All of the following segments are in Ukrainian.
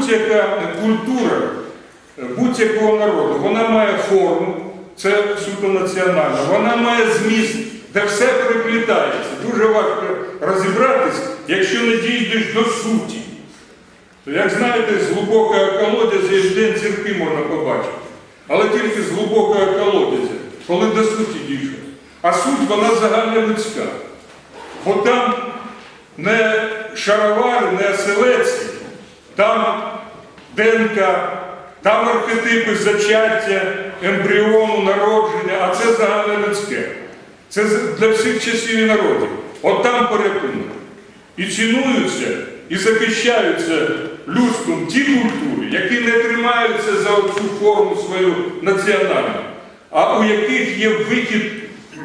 будь-яка культура е, будь-якого народу, вона має форму, це суто національна, вона має зміст, де все переплітається. Дуже важко розібратись, якщо не дійдеш до суті. То, як знаєте, з глибокого колодязя і день зірки можна побачити. Але тільки з глибокого колодязя, коли до суті дійшов. А суть вона загальнолюдська. Бо там не шаровари, не оселеці, там ДНК, там архетипи зачаття, ембріону, народження, а це загальнолюдське. Це для всіх часів і народів. От там порятунок. І цінуються, і захищаються людством ті культури, які не тримаються за цю форму свою національну, а у яких є вихід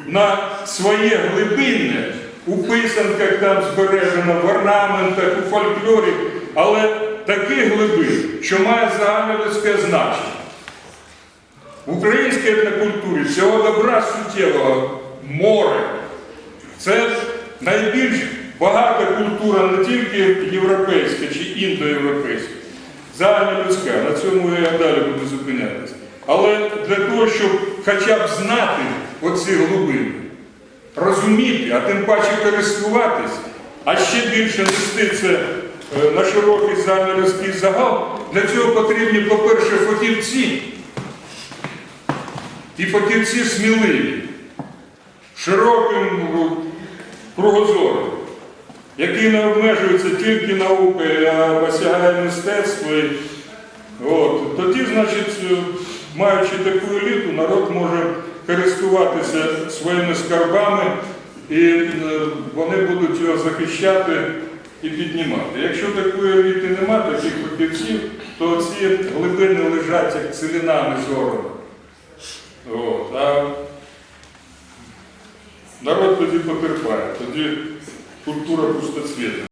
на своє глибинне, у писанках там збережено, в орнаментах, у фольклорі, але таких глибин, що має загальнолюдське значення. В українській етнокультурі цього добра суттєвого море. Це найбільш багата культура не тільки європейська чи індоєвропейська, загальнолюдська, на цьому я далі буду зупинятися. Але для того, щоб хоча б знати оці глибини, розуміти, а тим паче користуватись, а ще більше нести це на широкий загальнолюдський загал, для цього потрібні, по-перше, фахівці. І фахівці сміливі, широким ну, кругозором, який не обмежується тільки наукою, а осягає мистецтво. От. Тоді, значить, е, маючи таку еліту, народ може користуватися своїми скарбами, і е, вони будуть його захищати і піднімати. Якщо такої орбіти немає, таких фахівців, то ці глибини лежать як цілінами зору. От. А народ тоді потерпає, тоді культура пустоцвітна.